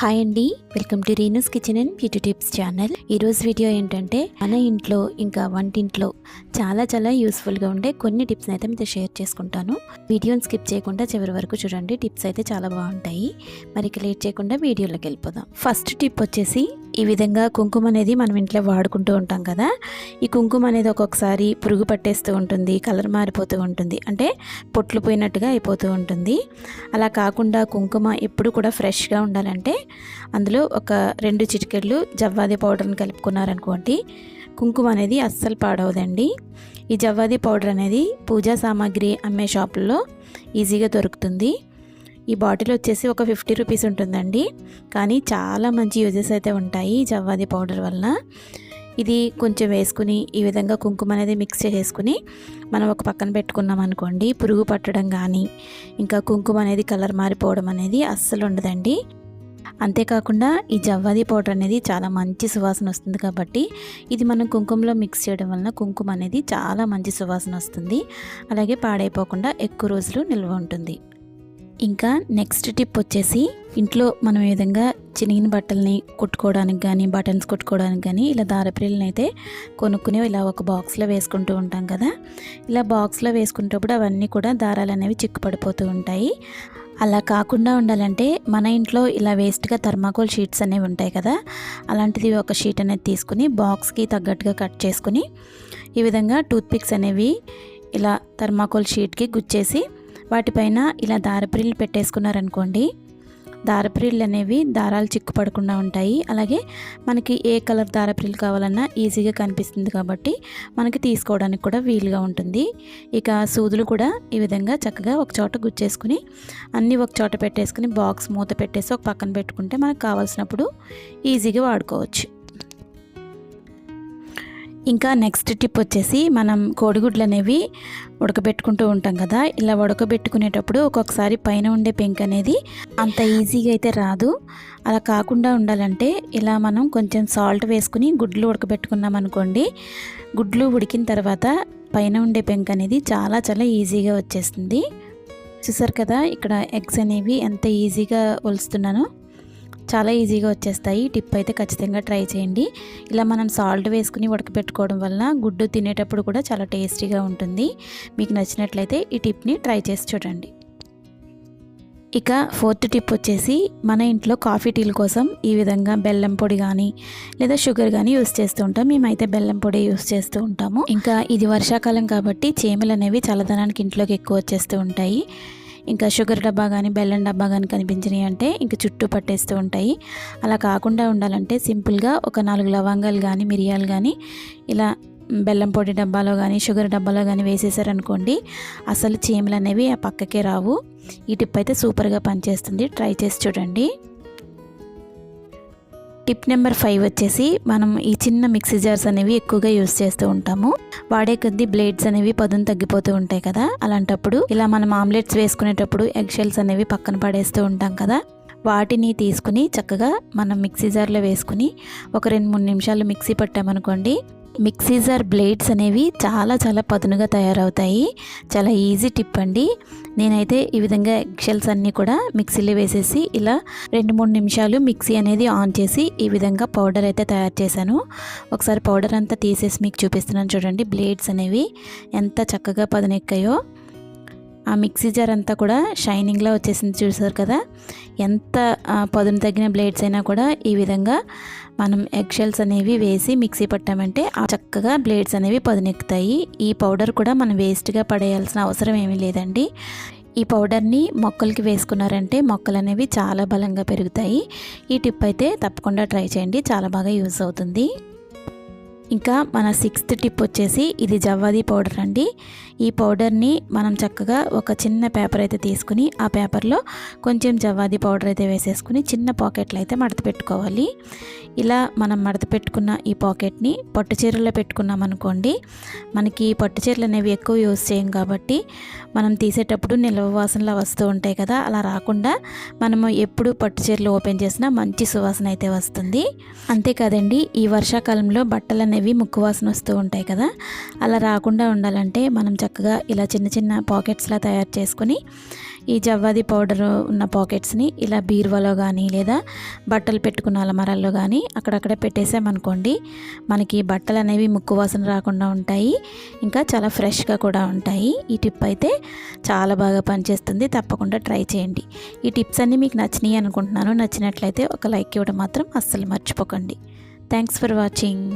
Hi అండి. Welcome to Reena's kitchen and beauty tips channel. ఈరోజు video ఏంటంటే మన ఇంట్లో ఇంకా వంటింట్లో చాలా చాలా యూస్ఫుల్గా ఉండే కొన్ని టిప్స్ అయితే మీతో షేర్ చేసుకుంటాను. వీడియోని స్కిప్ చేయకుండా చివరి వరకు చూడండి. టిప్స్ అయితే చాలా బాగుంటాయి. మరి లేట్ చేయకుండా వీడియోలోకి వెళ్ళిపోదాం. ఫస్ట్ టిప్ వచ్చేసి ఈ విధంగా కుంకుమ అనేది మనం ఇంట్లో వాడుకుంటూ ఉంటాం కదా. ఈ కుంకుమ అనేది ఒక్కొక్కసారి పురుగు పట్టేస్తూ ఉంటుంది కలర్ మారిపోతూ ఉంటుంది అంటే పొట్లు పోయినట్టుగా అయిపోతూ ఉంటుంది. అలా కాకుండా కుంకుమ ఎప్పుడు కూడా ఫ్రెష్గా ఉండాలంటే అందులో ఒక రెండు చిటికెళ్ళు జవ్వాది పౌడర్ని కలుపుకున్నారనుకోండి కుంకుమ అనేది అస్సలు పాడవదండి. ఈ జవ్వాది పౌడర్ అనేది పూజా సామాగ్రి అమ్మే షాపుల్లో ఈజీగా దొరుకుతుంది. ఈ బాటిల్ వచ్చేసి ఒక ఫిఫ్టీ రూపీస్ ఉంటుందండి. కానీ చాలా మంచి యూజెస్ అయితే ఉంటాయి జవ్వాది పౌడర్ వలన. ఇది కొంచెం వేసుకుని ఈ విధంగా కుంకుమ అనేది మిక్స్ చేసుకుని మనం ఒక పక్కన పెట్టుకున్నాం అనుకోండి పురుగు పట్టడం కానీ ఇంకా కుంకుమ అనేది కలర్ మారిపోవడం అనేది అస్సలు ఉండదండి. అంతేకాకుండా ఈ జవ్వాది పౌడర్ అనేది చాలా మంచి సువాసన వస్తుంది కాబట్టి ఇది మనం కుంకుమలో మిక్స్ చేయడం వలన కుంకుమ అనేది చాలా మంచి సువాసన వస్తుంది. అలాగే పాడైపోకుండా ఎక్కువ రోజులు నిల్వ ఉంటుంది. ఇంకా నెక్స్ట్ టిప్ వచ్చేసి ఇంట్లో మనం ఈ విధంగా చినిగిన బట్టల్ని కుట్టుకోవడానికి కానీ బటన్స్ కుట్టుకోవడానికి కానీ ఇలా దారపిల్లలని అయితే కొనుక్కుని ఇలా ఒక బాక్స్లో వేసుకుంటూ ఉంటాం కదా. ఇలా బాక్స్లో వేసుకునేటప్పుడు అవన్నీ కూడా దారాలు అనేవి చిక్కుపడిపోతూ ఉంటాయి. అలా కాకుండా ఉండాలంటే మన ఇంట్లో ఇలా వేస్ట్గా థర్మాకోల్ షీట్స్ అనేవి ఉంటాయి కదా. అలాంటిది ఒక షీట్ అనేది తీసుకుని బాక్స్కి తగ్గట్టుగా కట్ చేసుకుని ఈ విధంగా టూత్పిక్స్ అనేవి ఇలా థర్మాకోల్ షీట్కి గుచ్చేసి వాటిపైన ఇలా దారప్రిల్లు పెట్టేసుకున్నారనుకోండి దారప్రిల్లు అనేవి దారాలు చిక్కుపడకుండా ఉంటాయి. అలాగే మనకి ఏ కలర్ దారప్రిల్లు కావాలన్నా ఈజీగా కనిపిస్తుంది కాబట్టి మనకి తీసుకోవడానికి కూడా వీలుగా ఉంటుంది. ఇక సూదులు కూడా ఈ విధంగా చక్కగా ఒక చోట గుచ్చేసుకుని అన్నీ ఒక చోట పెట్టేసుకుని బాక్స్ మూత పెట్టేసి ఒక పక్కన పెట్టుకుంటే మనకు కావాల్సినప్పుడు ఈజీగా వాడుకోవచ్చు. ఇంకా నెక్స్ట్ టిప్ వచ్చేసి మనం కోడిగుడ్లు అనేవి ఉడకబెట్టుకుంటూ ఉంటాం కదా. ఇలా ఉడకబెట్టుకునేటప్పుడు ఒక్కొక్కసారి పైన ఉండే పెంక్ అనేది అంత ఈజీగా అయితే రాదు. అలా కాకుండా ఉండాలంటే ఇలా మనం కొంచెం సాల్ట్ వేసుకుని గుడ్లు ఉడకబెట్టుకున్నాం అనుకోండి. గుడ్లు ఉడికిన తర్వాత పైన ఉండే పెంక్ అనేది చాలా చాలా ఈజీగా వచ్చేస్తుంది. చూసారు కదా ఇక్కడ ఎగ్స్ అనేవి ఎంత ఈజీగా ఒలుస్తున్నానో. చాలా ఈజీగా వచ్చేస్తాయి. టిప్ అయితే ఖచ్చితంగా ట్రై చేయండి. ఇలా మనం సాల్ట్ వేసుకుని ఉడకపెట్టుకోవడం వల్ల గుడ్డు తినేటప్పుడు కూడా చాలా టేస్టీగా ఉంటుంది. మీకు నచ్చినట్లయితే ఈ టిప్ని ట్రై చేసి చూడండి. ఇక ఫోర్త్ టిప్ వచ్చేసి మన ఇంట్లో కాఫీ టీల కోసం ఈ విధంగా బెల్లం పొడి కానీ లేదా షుగర్ కానీ యూస్ చేస్తూ ఉంటాం. మేమైతే బెల్లం పొడి యూస్ చేస్తూ ఉంటాము. ఇంకా ఇది వర్షాకాలం కాబట్టి చీమలు అనేవి చల్లదనానికి ఇంట్లోకి ఎక్కువ వచ్చేస్తూ ఉంటాయి. ఇంకా షుగర్ డబ్బా కానీ బెల్లం డబ్బా కానీ కనిపించినాయి అంటే ఇంకా చుట్టూ పట్టేస్తూ ఉంటాయి. అలా కాకుండా ఉండాలంటే సింపుల్గా ఒక నాలుగు లవంగాలు కానీ మిరియాలు కానీ ఇలా బెల్లం పొడి డబ్బాలో కానీ షుగర్ డబ్బాలో కానీ వేసేసారనుకోండి అసలు చీమలు అనేవి ఆ పక్కకే రావు. ఈ టిప్ అయితే సూపర్గా పనిచేస్తుంది. ట్రై చేసి చూడండి. టిప్ నెంబర్ ఫైవ్ వచ్చేసి మనం ఈ చిన్న మిక్సీ జార్స్ అనేవి ఎక్కువగా యూస్ చేస్తూ ఉంటాము. వాడే కొద్దీ బ్లేడ్స్ అనేవి పదును తగ్గిపోతూ ఉంటాయి కదా. అలాంటప్పుడు ఇలా మనం ఆమ్లెట్స్ వేసుకునేటప్పుడు ఎగ్ షెల్స్ అనేవి పక్కన పడేస్తూ ఉంటాం కదా. వాటిని తీసుకుని చక్కగా మనం మిక్సీ జార్లో వేసుకుని ఒక రెండు మూడు నిమిషాలు మిక్సీ పట్టామనుకోండి మిక్సీ జార్ బ్లేడ్స్ అనేవి చాలా చాలా పదునుగా తయారవుతాయి. చాలా ఈజీ టిప్ అండి. నేనైతే ఈ విధంగా ఎగ్షెల్స్ అన్నీ కూడా మిక్సీలో వేసేసి ఇలా రెండు మూడు నిమిషాలు మిక్సీ అనేది ఆన్ చేసి ఈ విధంగా పౌడర్ అయితే తయారు చేశాను. ఒకసారి పౌడర్ అంతా తీసేసి మీకు చూపిస్తున్నాను చూడండి బ్లేడ్స్ అనేవి ఎంత చక్కగా పదునెక్కాయో. ఆ మిక్సీ జార్ అంతా కూడా షైనింగ్లో వచ్చేసింది చూసారు కదా? ఎంత పదును తగ్గిన బ్లేడ్స్ అయినా కూడా ఈ విధంగా మనం ఎగ్షెల్స్ అనేవి వేసి మిక్సీ పట్టామంటే ఆ చక్కగా బ్లేడ్స్ అనేవి పదునెక్కుతాయి. ఈ పౌడర్ కూడా మనం వేస్ట్గా పడేయాల్సిన అవసరం ఏమీ లేదండి. ఈ పౌడర్ని మొక్కలకి వేసుకున్నారంటే మొక్కలు అనేవి చాలా బలంగా పెరుగుతాయి. ఈ టిప్ అయితే తప్పకుండా ట్రై చేయండి. చాలా బాగా యూస్ అవుతుంది. ఇంకా మన సిక్స్త్ టిప్ వచ్చేసి ఇది జవ్వాది పౌడర్ అండి. ఈ పౌడర్ని మనం చక్కగా ఒక చిన్న పేపర్ అయితే తీసుకుని ఆ పేపర్లో కొంచెం జవ్వాది పౌడర్ అయితే వేసేసుకుని చిన్న పాకెట్లు అయితే మడత పెట్టుకోవాలి. ఇలా మనం మడత పెట్టుకున్న ఈ పాకెట్ని పట్టు చీరలో పెట్టుకున్నాం అనుకోండి మనకి పట్టు చీరలు అనేవి ఎక్కువ యూజ్ చేయం కాబట్టి మనం తీసేటప్పుడు నిల్వ వాసనలా వస్తూ ఉంటాయి కదా అలా రాకుండా మనము ఎప్పుడు పట్టు చీరలు ఓపెన్ చేసినా మంచి సువాసన అయితే వస్తుంది. అంతేకాదండి ఈ వర్షాకాలంలో బట్టలు అనేవి ముక్కు వాసన వస్తూ ఉంటాయి కదా. అలా రాకుండా ఉండాలంటే మనం చక్కగా ఇలా చిన్న చిన్న పాకెట్స్లా తయారు చేసుకుని ఈ జవ్వాది పౌడర్ ఉన్న పాకెట్స్ని ఇలా బీరువాలో కానీ లేదా బట్టలు పెట్టుకున్న అలమరాల్లో కానీ అక్కడక్కడ పెట్టేసామనుకోండి మనకి బట్టలు అనేవి ముక్కు వాసన రాకుండా ఉంటాయి. ఇంకా చాలా ఫ్రెష్గా కూడా ఉంటాయి. ఈ టిప్ అయితే చాలా బాగా పనిచేస్తుంది. తప్పకుండా ట్రై చేయండి. ఈ టిప్స్ అన్నీ మీకు నచ్చినాయి అనుకుంటున్నాను. నచ్చినట్లయితే ఒక లైక్ ఇవ్వడం మాత్రం అస్సలు మర్చిపోకండి. Thanks for watching.